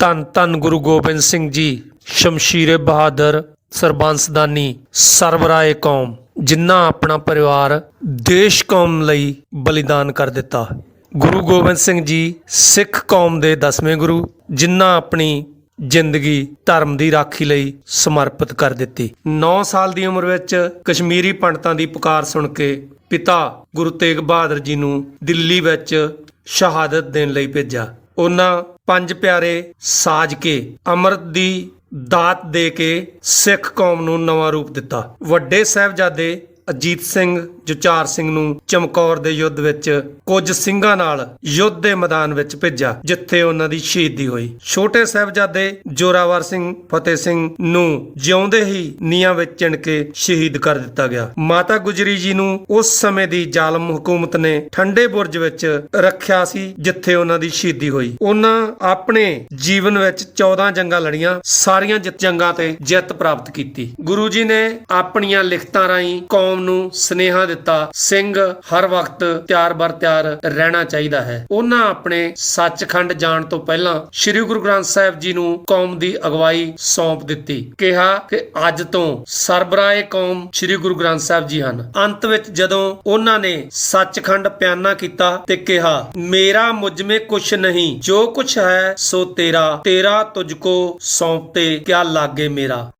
ਧੰਨ ਧੰਨ ਗੁਰੂ ਗੋਬਿੰਦ ਸਿੰਘ ਜੀ, ਸ਼ਮਸ਼ੀਰੇ ਬਹਾਦਰ ਸਰਬੰਸਦਾਨੀ ਸਰਬਰਾਏ ਕੌਮ, ਜਿਨ੍ਹਾਂ ਆਪਣਾ ਪਰਿਵਾਰ ਦੇਸ਼ ਕੌਮ ਲਈ ਬਲੀਦਾਨ ਕਰ ਦਿੱਤਾ। ਗੁਰੂ ਗੋਬਿੰਦ ਸਿੰਘ ਜੀ ਸਿੱਖ ਕੌਮ ਦੇ ਦਸਵੇਂ ਗੁਰੂ, ਜਿਨ੍ਹਾਂ ਆਪਣੀ ਜ਼ਿੰਦਗੀ ਧਰਮ ਦੀ ਰਾਖੀ ਲਈ ਸਮਰਪਿਤ ਕਰ ਦਿੱਤੀ। 9 ਸਾਲ ਦੀ ਉਮਰ ਵਿੱਚ ਕਸ਼ਮੀਰੀ ਪੰਡਤਾਂ ਦੀ ਪੁਕਾਰ ਸੁਣ ਕੇ ਪਿਤਾ ਗੁਰੂ ਤੇਗ ਬਹਾਦਰ ਜੀ ਨੂੰ ਦਿੱਲੀ ਵਿੱਚ ਸ਼ਹਾਦਤ ਦੇਣ ਲਈ ਭੇਜਿਆ। ਉਹਨਾਂ ਪੰਜ ਪਿਆਰੇ ਸਾਜ ਕੇ ਅੰਮ੍ਰਿਤ ਦੀ ਦਾਤ ਦੇ ਕੇ ਸਿੱਖ ਕੌਮ ਨੂੰ ਨਵਾਂ ਰੂਪ ਦਿੱਤਾ। ਵੱਡੇ ਸਾਹਿਬਜ਼ਾਦੇ ਅਜੀਤ ਸਿੰਘ ਜੁਚਾਰ ਸਿੰਘ ਨੂੰ ਚਮਕੌਰ ਦੇ ਯੁੱਧ ਵਿੱਚ ਕੁਝ ਸਿੰਘਾਂ ਨਾਲ ਯੁੱਧ ਦੇ ਮੈਦਾਨ ਵਿੱਚ ਭੇਜਿਆ, ਜਿੱਥੇ ਉਹਨਾਂ ਦੀ ਸ਼ਹੀਦੀ ਹੋਈ। ਛੋਟੇ ਸਾਹਿਬਜ਼ਾਦੇ ਜੋਰਾਵਰ ਸਿੰਘ, ਫਤਿਹ ਸਿੰਘ ਨੂੰ ਜਿਉਂਦੇ ਹੀ ਨੀਹਾਂ ਵਿੱਚ ਚਿਣ ਕੇ ਸ਼ਹੀਦ ਕਰ ਦਿੱਤਾ ਗਿਆ। ਮਾਤਾ ਗੁਜਰੀ ਜੀ ਨੂੰ ਉਸ ਸਮੇਂ ਦੀ ਜ਼ਾਲਮ ਹਕੂਮਤ ਨੇ ਠੰਡੇ ਬੁਰਜ ਵਿੱਚ ਰੱਖਿਆ ਸੀ, ਜਿੱਥੇ ਉਹਨਾਂ ਦੀ ਸ਼ਹੀਦੀ ਹੋਈ। ਉਹਨਾਂ ਆਪਣੇ ਜੀਵਨ ਵਿੱਚ 14 ਜੰਗਾਂ ਲੜੀਆਂ, ਸਾਰੀਆਂ ਜੰਗਾਂ ਤੇ ਜਿੱਤ ਪ੍ਰਾਪਤ ਕੀਤੀ। ਗੁਰੂ ਜੀ ਨੇ ਆਪਣੀਆਂ ਲਿਖਤਾਂ ਰਾਹੀਂ ਕੌਮ ਨੂੰ ਸਨੇਹਾ ਦਿੱਤਾ, ਸਿੰਘ, ਹਰ ਵਕਤ ਤਿਆਰ ਬਰ ਤਿਆਰ ਰਹਿਣਾ ਚਾਹੀਦਾ ਹੈ। ਉਹਨਾਂ ਆਪਣੇ ਸੱਚਖੰਡ ਜਾਣ ਤੋਂ ਪਹਿਲਾਂ ਸ੍ਰੀ ਗੁਰੂ ਗ੍ਰੰਥ ਸਾਹਿਬ ਜੀ ਨੂੰ ਕੌਮ ਦੀ ਅਗਵਾਈ ਸੌਂਪ ਦਿੱਤੀ। ਕਿਹਾ ਕਿ ਅੱਜ ਤੋਂ ਸਰਬਰਾਏ ਕੌਮ ਸ੍ਰੀ ਗੁਰੂ ਗ੍ਰੰਥ ਸਾਹਿਬ ਜੀ ਹਨ। ਅੰਤ ਵਿੱਚ ਜਦੋਂ ਉਹਨਾਂ ਨੇ ਸੱਚਖੰਡ ਪਿਆਨਾ ਕੀਤਾ ਤੇ ਕਿਹਾ, ਮੇਰਾ ਮੁਝਮੇ ਕੁਛ ਨਹੀਂ, ਜੋ ਕੁਛ ਹੈ ਸੋ ਤੇਰਾ ਤੇਰਾ ਤੁਝ ਕੋ ਸੌਂਪਤੇ, ਕਿਆ ਲਾਗੇ ਮੇਰਾ?